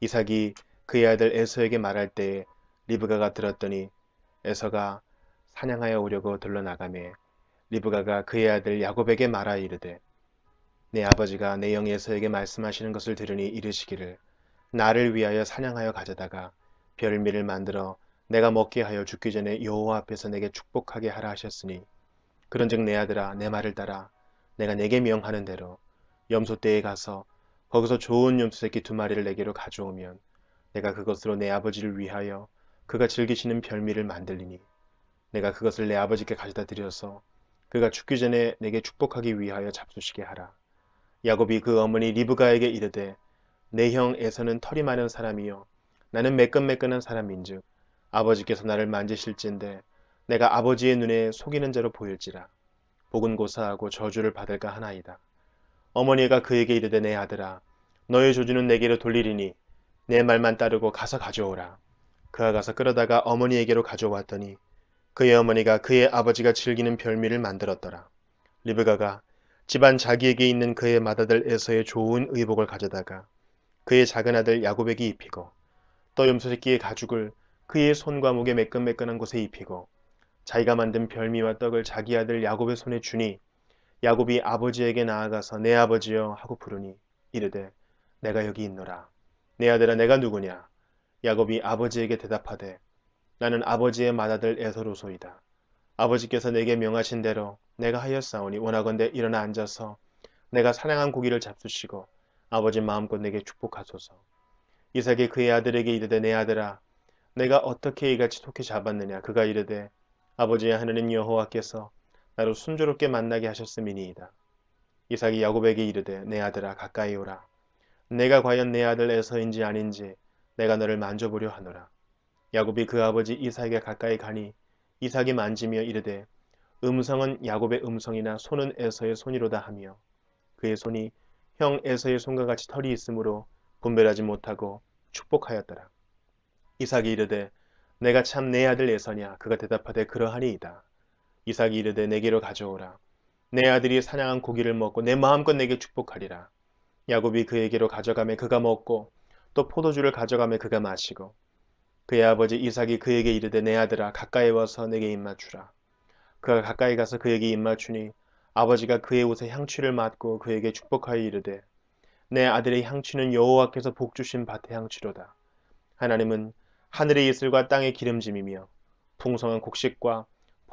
이삭이 그의 아들 에서에게 말할 때에 리브가가 들었더니 에서가 사냥하여 오려고 들러나가매 리브가가 그의 아들 야곱에게 말하 이르되 내 아버지가 내 영 에서에게 말씀하시는 것을 들으니 이르시기를 나를 위하여 사냥하여 가져다가 별미를 만들어 내가 먹게 하여 죽기 전에 여호와 앞에서 내게 축복하게 하라 하셨으니 그런즉 내 아들아 내 말을 따라 내가 내게 명하는 대로 염소떼에 가서 거기서 좋은 염소 새끼 두 마리를 내게로 가져오면 내가 그것으로 내 아버지를 위하여 그가 즐기시는 별미를 만들리니 내가 그것을 내 아버지께 가져다 드려서 그가 죽기 전에 내게 축복하기 위하여 잡수시게 하라. 야곱이 그 어머니 리브가에게 이르되 내 형 에서는 털이 많은 사람이요 나는 매끈매끈한 사람인즉 아버지께서 나를 만지실진데 내가 아버지의 눈에 속이는 자로 보일지라 복은 고사하고 저주를 받을까 하나이다. 어머니가 그에게 이르되 내 아들아 너의 조주는 내게로 돌리리니 내 말만 따르고 가서 가져오라. 그가 가서 끌어다가 어머니에게로 가져왔더니 그의 어머니가 그의 아버지가 즐기는 별미를 만들었더라. 리브가가 집안 자기에게 있는 그의 맏아들 에서의 좋은 의복을 가져다가 그의 작은 아들 야곱에게 입히고 또 염소새끼의 가죽을 그의 손과 목에 매끈매끈한 곳에 입히고 자기가 만든 별미와 떡을 자기 아들 야곱의 손에 주니 야곱이 아버지에게 나아가서 내 아버지여 하고 부르니 이르되 내가 여기 있노라. 내 아들아 내가 누구냐? 야곱이 아버지에게 대답하되 나는 아버지의 맏아들 에서로소이다. 아버지께서 내게 명하신 대로 내가 하였사오니 원하건대 일어나 앉아서 내가 사냥한 고기를 잡수시고 아버지 마음껏 내게 축복하소서. 이삭이 그의 아들에게 이르되 내 아들아 내가 어떻게 이같이 속히 잡았느냐 그가 이르되 아버지의 하느님 여호와께서 나로 순조롭게 만나게 하셨음이니이다. 이삭이 야곱에게 이르되 내 아들아 가까이 오라. 내가 과연 내 아들 에서인지 아닌지 내가 너를 만져보려 하노라. 야곱이 그 아버지 이삭에게 가까이 가니 이삭이 만지며 이르되 음성은 야곱의 음성이나 손은 에서의 손이로다 하며 그의 손이 형 에서의 손과 같이 털이 있으므로 분별하지 못하고 축복하였더라. 이삭이 이르되 내가 참 내 아들 에서냐 그가 대답하되 그러하니이다. 이삭이 이르되 내게로 가져오라. 내 아들이 사냥한 고기를 먹고 내 마음껏 내게 축복하리라. 야곱이 그에게로 가져가매 그가 먹고 또 포도주를 가져가매 그가 마시고 그의 아버지 이삭이 그에게 이르되 내 아들아 가까이 와서 내게 입맞추라. 그가 가까이 가서 그에게 입맞추니 아버지가 그의 옷에 향취를 맡고 그에게 축복하여 이르되 내 아들의 향취는 여호와께서 복주신 밭의 향취로다. 하나님은 하늘의 이슬과 땅의 기름짐이며 풍성한 곡식과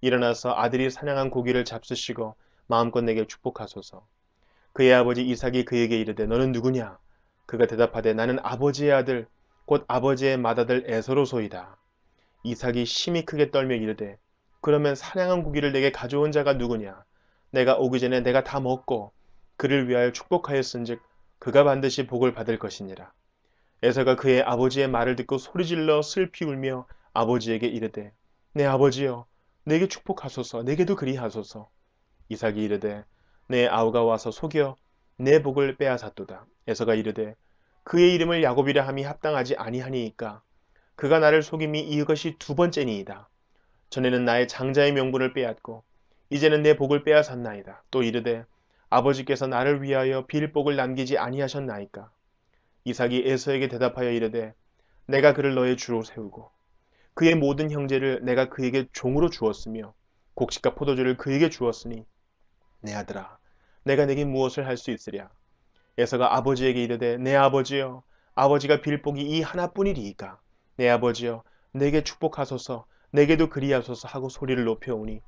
일어나서 아들이 사냥한 고기를 잡수시고 마음껏 내게 축복하소서. 그의 아버지 이삭이 그에게 이르되 너는 누구냐? 그가 대답하되 나는 아버지의 아들 곧 아버지의 맏아들 에서로소이다. 이삭이 심히 크게 떨며 이르되 그러면 사냥한 고기를 내게 가져온 자가 누구냐? 내가 오기 전에 내가 다 먹고 그를 위하여 축복하였은즉 그가 반드시 복을 받을 것이니라. 에서가 그의 아버지의 말을 듣고 소리질러 슬피 울며 아버지에게 이르되 내 아버지여 내게 축복하소서. 내게도 그리하소서. 이삭이 이르되 내 아우가 와서 속여 내 복을 빼앗았도다. 에서가 이르되 그의 이름을 야곱이라 함이 합당하지 아니하니이까. 그가 나를 속임이 이것이 두 번째니이다. 전에는 나의 장자의 명분을 빼앗고 이제는 내 복을 빼앗았나이다. 또 이르되 아버지께서 나를 위하여 빌복을 남기지 아니하셨나이까. 이삭이 에서에게 대답하여 이르되 내가 그를 너의 주로 세우고 그의 모든 형제를 내가 그에게 종으로 주었으며 곡식과 포도주를 그에게 주었으니 내 아들아 내가 내게 무엇을 할 수 있으랴? 에서가 아버지에게 이르되 내 아버지여 아버지가 빌복이 이 하나뿐이리이까? 내 아버지여 내게 축복하소서 내게도 그리하소서 하고 소리를 높여오니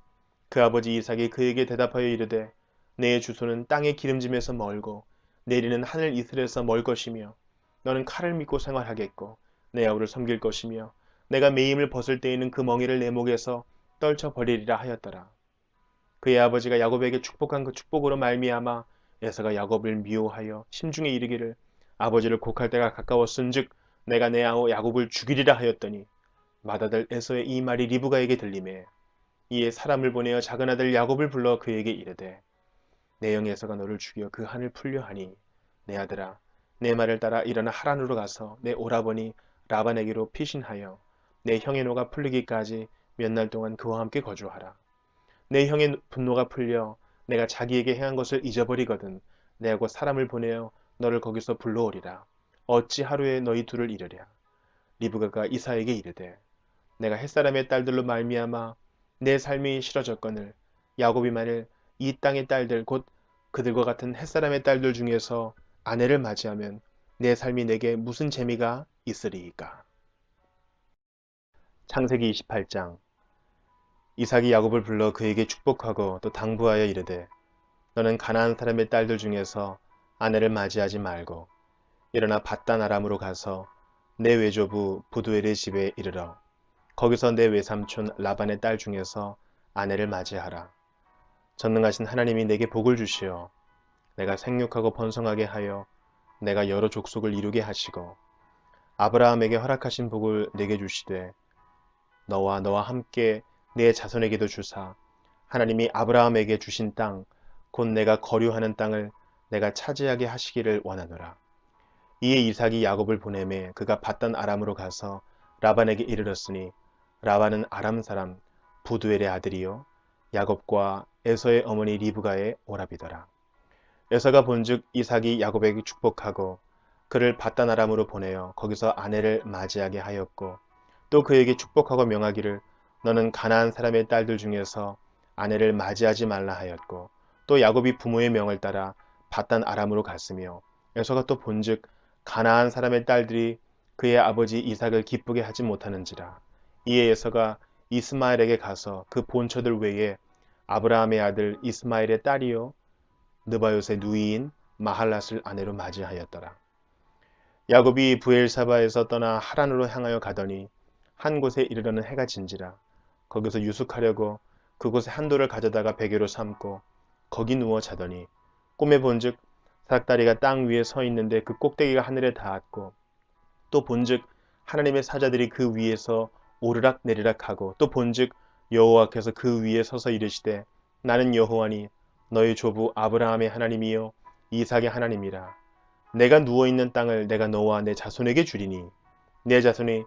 그 아버지 이삭이 그에게 대답하여 이르되 내 주소는 땅의 기름짐에서 멀고 내리는 하늘 이슬에서 멀 것이며 너는 칼을 믿고 생활하겠고 내 아우를 섬길 것이며 내가 매임을 벗을 때에는 그 멍에를 내 목에서 떨쳐 버리리라 하였더라. 그의 아버지가 야곱에게 축복한 그 축복으로 말미암아 에서가 야곱을 미워하여 심중에 이르기를 아버지를 곡할 때가 가까웠은즉 내가 내 아우 야곱을 죽이리라 하였더니 맏아들 에서의 이 말이 리브가에게 들림에 이에 사람을 보내어 작은 아들 야곱을 불러 그에게 이르되 내 영 에서가 너를 죽여 그 한을 풀려 하니 내 아들아 내 말을 따라 일어나 하란으로 가서 내 오라버니 라반에게로 피신하여 내 형의 노가 풀리기까지 몇 날 동안 그와 함께 거주하라. 내 형의 분노가 풀려 내가 자기에게 행한 것을 잊어버리거든 곧 사람을 보내어 너를 거기서 불러오리라. 어찌 하루에 너희 둘을 이르랴. 리브가가 이사에게 이르되 내가 햇사람의 딸들로 말미암아 내 삶이 싫어졌거늘 야곱이 만일 이 땅의 딸들 곧 그들과 같은 햇사람의 딸들 중에서 아내를 맞이하면 내 삶이 내게 무슨 재미가 있으리이까. 창세기 28장 이삭이 야곱을 불러 그에게 축복하고 또 당부하여 이르되 너는 가나안 사람의 딸들 중에서 아내를 맞이하지 말고 일어나 바단 아람으로 가서 내 외조부 부두엘의 집에 이르러 거기서 내 외삼촌 라반의 딸 중에서 아내를 맞이하라. 전능하신 하나님이 내게 복을 주시어 내가 생육하고 번성하게 하여 내가 여러 족속을 이루게 하시고 아브라함에게 허락하신 복을 내게 주시되 너와 너와 함께 내 자손에게도 주사 하나님이 아브라함에게 주신 땅 곧 내가 거류하는 땅을 내가 차지하게 하시기를 원하노라. 이에 이삭이 야곱을 보내매 그가 바단 아람으로 가서 라반에게 이르렀으니 라반은 아람 사람 부두엘의 아들이요 야곱과 에서의 어머니 리브가의 오라비더라. 에서가 본즉 이삭이 야곱에게 축복하고 그를 바단 아람으로 보내어 거기서 아내를 맞이하게 하였고 또 그에게 축복하고 명하기를 너는 가나안 사람의 딸들 중에서 아내를 맞이하지 말라 하였고 또 야곱이 부모의 명을 따라 바단 아람으로 갔으며 에서가 또 본즉 가나안 사람의 딸들이 그의 아버지 이삭을 기쁘게 하지 못하는지라 이에 에서가 이스마엘에게 가서 그 본처들 외에 아브라함의 아들 이스마엘의 딸이요 느바요의 누이인 마할랏을 아내로 맞이하였더라. 야곱이 부엘사바에서 떠나 하란으로 향하여 가더니 한 곳에 이르러는 해가 진지라. 거기서 유숙하려고 그곳에 한돌을 가져다가 베개로 삼고 거기 누워 자더니 꿈에 본즉 사닥다리가 땅 위에 서 있는데 그 꼭대기가 하늘에 닿았고 또 본즉 하나님의 사자들이 그 위에서 오르락 내리락 하고 또 본즉 여호와께서 그 위에 서서 이르시되 나는 여호와니 너희 조부 아브라함의 하나님이요 이삭의 하나님이라. 내가 누워 있는 땅을 내가 너와 내 자손에게 주리니 내 자손이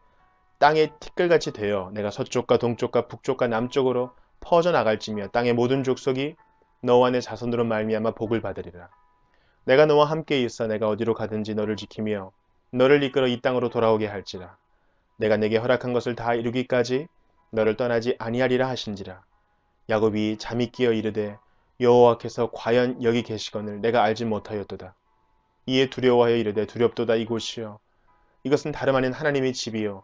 땅의 티끌같이 되어 내가 서쪽과 동쪽과 북쪽과 남쪽으로 퍼져 나갈지며 땅의 모든 족속이 너와 내 자손으로 말미암아 복을 받으리라. 내가 너와 함께 있어 내가 어디로 가든지 너를 지키며 너를 이끌어 이 땅으로 돌아오게 할지라. 내가 내게 허락한 것을 다 이루기까지 너를 떠나지 아니하리라 하신지라. 야곱이 잠이 끼어 이르되 여호와께서 과연 여기 계시거늘 내가 알지 못하였도다. 이에 두려워하여 이르되 두렵도다 이곳이여. 이것은 다름 아닌 하나님의 집이요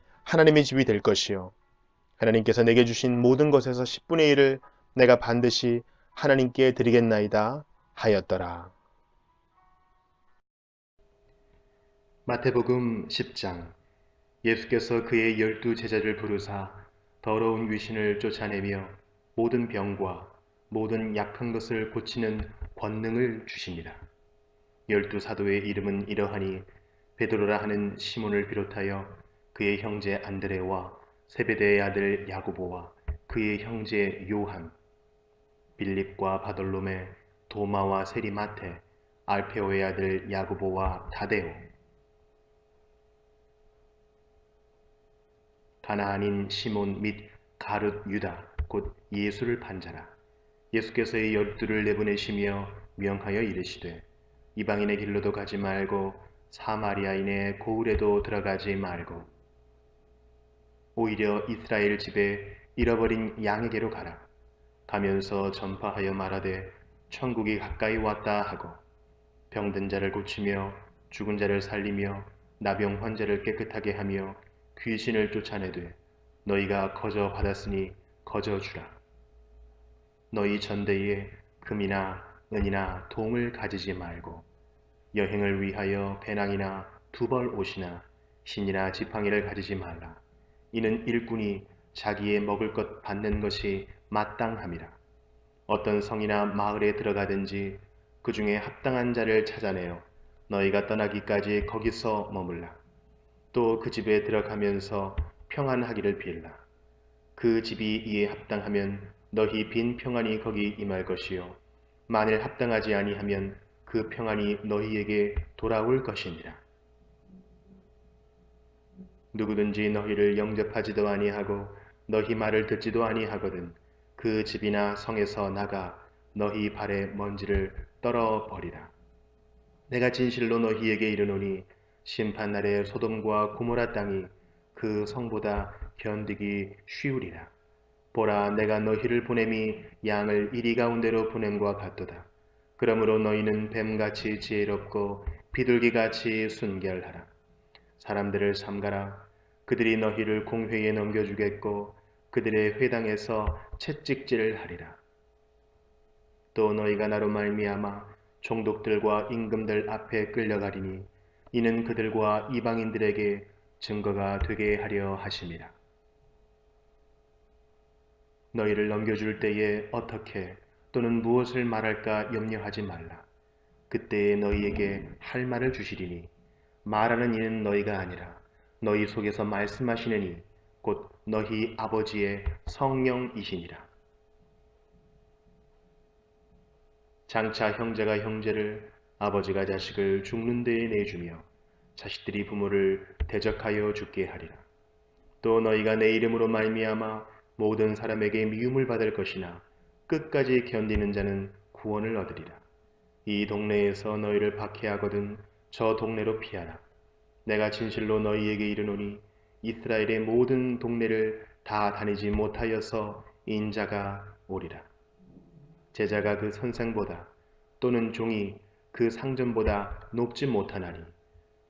하나님의 집이 될 것이요. 하나님께서 내게 주신 모든 것에서 10분의 1을 내가 반드시 하나님께 드리겠나이다 하였더라. 마태복음 10장 예수께서 그의 열두 제자를 부르사 더러운 귀신을 쫓아내며 모든 병과 모든 약한 것을 고치는 권능을 주십니다. 열두 사도의 이름은 이러하니 베드로라 하는 시몬을 비롯하여 그의 형제 안드레와 세베대의 아들 야고보와 그의 형제 요한, 빌립과 바돌로메, 도마와 세리마테, 알페오의 아들 야고보와 다데오, 가나안인 시몬 및 가룟 유다 곧 예수를 반자라. 예수께서 이 열두를 내보내시며 명하여 이르시되 이방인의 길로도 가지 말고 사마리아인의 고을에도 들어가지 말고 오히려 이스라엘 집에 잃어버린 양에게로 가라 가면서 전파하여 말하되 천국이 가까이 왔다 하고 병든 자를 고치며 죽은 자를 살리며 나병 환자를 깨끗하게 하며 귀신을 쫓아내되 너희가 거저 받았으니 거저 주라. 너희 전대에 금이나 은이나 동을 가지지 말고 여행을 위하여 배낭이나 두벌 옷이나 신이나 지팡이를 가지지 말라. 이는 일꾼이 자기의 먹을 것 받는 것이 마땅함이라. 어떤 성이나 마을에 들어가든지 그 중에 합당한 자를 찾아내어 너희가 떠나기까지 거기서 머물라. 또 그 집에 들어가면서 평안하기를 빌라. 그 집이 이에 합당하면 너희 빈 평안이 거기 임할 것이요. 만일 합당하지 아니하면 그 평안이 너희에게 돌아올 것이니라. 누구든지 너희를 영접하지도 아니하고 너희 말을 듣지도 아니하거든 그 집이나 성에서 나가 너희 발에 먼지를 떨어 버리라. 내가 진실로 너희에게 이르노니 심판날에 소돔과 고모라 땅이 그 성보다 견디기 쉬우리라. 보라 내가 너희를 보냄이 양을 이리 가운데로 보냄과 같도다. 그러므로 너희는 뱀같이 지혜롭고 비둘기같이 순결하라. 사람들을 삼가라. 그들이 너희를 공회에 넘겨주겠고 그들의 회당에서 채찍질을 하리라. 또 너희가 나로 말미암아 종독들과 임금들 앞에 끌려가리니 이는 그들과 이방인들에게 증거가 되게 하려 하심이라. 너희를 넘겨줄 때에 어떻게 또는 무엇을 말할까 염려하지 말라. 그때에 너희에게 할 말을 주시리니 말하는 이는 너희가 아니라 너희 속에서 말씀하시느니 곧 너희 아버지의 성령이시니라. 장차 형제가 형제를 아버지가 자식을 죽는 데에 내주며 자식들이 부모를 대적하여 죽게 하리라. 또 너희가 내 이름으로 말미암아 모든 사람에게 미움을 받을 것이나 끝까지 견디는 자는 구원을 얻으리라. 이 동네에서 너희를 박해하거든 저 동네로 피하라. 내가 진실로 너희에게 이르노니 이스라엘의 모든 동네를 다 다니지 못하여서 인자가 오리라. 제자가 그 선생보다 또는 종이 그 상전보다 높지 못하나니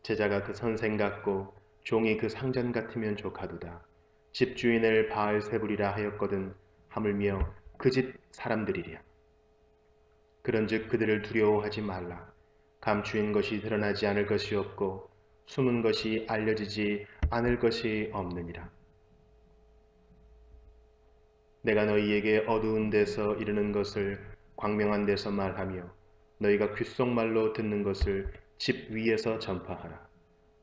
제자가 그 선생 같고 종이 그 상전 같으면 좋가도다. 집주인을 바알 세불이라 하였거든 하물며 그 집 사람들이랴. 그런즉 그들을 두려워하지 말라. 감추인 것이 드러나지 않을 것이 없고 숨은 것이 알려지지 않을 것이 없느니라. 내가 너희에게 어두운 데서 이르는 것을 광명한 데서 말하며 너희가 귓속말로 듣는 것을 집 위에서 전파하라.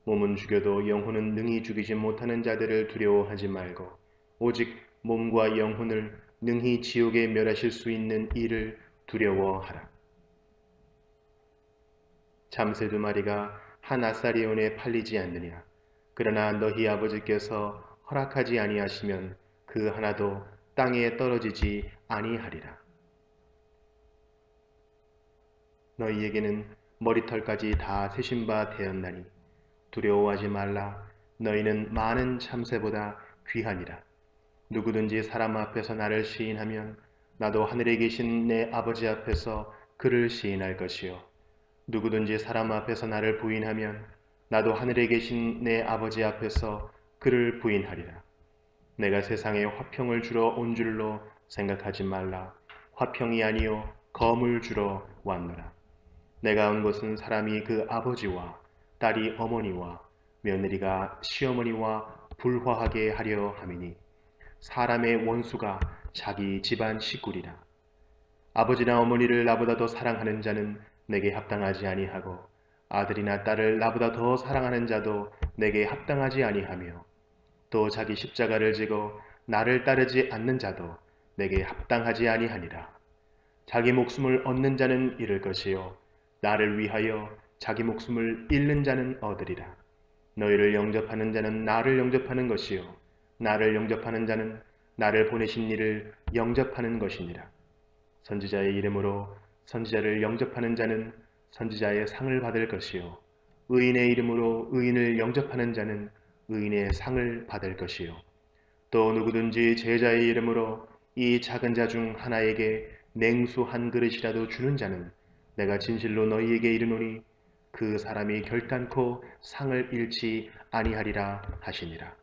몸은 죽여도 영혼은 능히 죽이지 못하는 자들을 두려워하지 말고 오직 몸과 영혼을 능히 지옥에 멸하실 수 있는 이를 두려워하라. 잠새 두 마리가 한 아사리온에 팔리지 않느냐. 그러나 너희 아버지께서 허락하지 아니하시면 그 하나도 땅에 떨어지지 아니하리라. 너희에게는 머리털까지 다 세신 바 되었나니 두려워하지 말라. 너희는 많은 참새보다 귀하니라. 누구든지 사람 앞에서 나를 시인하면 나도 하늘에 계신 내 아버지 앞에서 그를 시인할 것이요. 누구든지 사람 앞에서 나를 부인하면 나도 하늘에 계신 내 아버지 앞에서 그를 부인하리라. 내가 세상에 화평을 주러 온 줄로 생각하지 말라. 화평이 아니요 검을 주러 왔노라. 내가 온 것은 사람이 그 아버지와 딸이 어머니와 며느리가 시어머니와 불화하게 하려 함이니 사람의 원수가 자기 집안 식구리라. 아버지나 어머니를 나보다 더 사랑하는 자는 내게 합당하지 아니하고 아들이나 딸을 나보다 더 사랑하는 자도 내게 합당하지 아니하며 또 자기 십자가를 지고 나를 따르지 않는 자도 내게 합당하지 아니하니라. 자기 목숨을 얻는 자는 잃을 것이요 나를 위하여 자기 목숨을 잃는 자는 얻으리라. 너희를 영접하는 자는 나를 영접하는 것이요 나를 영접하는 자는 나를 보내신 이를 영접하는 것이니라. 선지자의 이름으로 선지자를 영접하는 자는 선지자의 상을 받을 것이요 의인의 이름으로 의인을 영접하는 자는 의인의 상을 받을 것이요 또 누구든지 제자의 이름으로 이 작은 자 중 하나에게 냉수 한 그릇이라도 주는 자는 내가 진실로 너희에게 이르노니 그 사람이 결단코 상을 잃지 아니하리라 하시니라.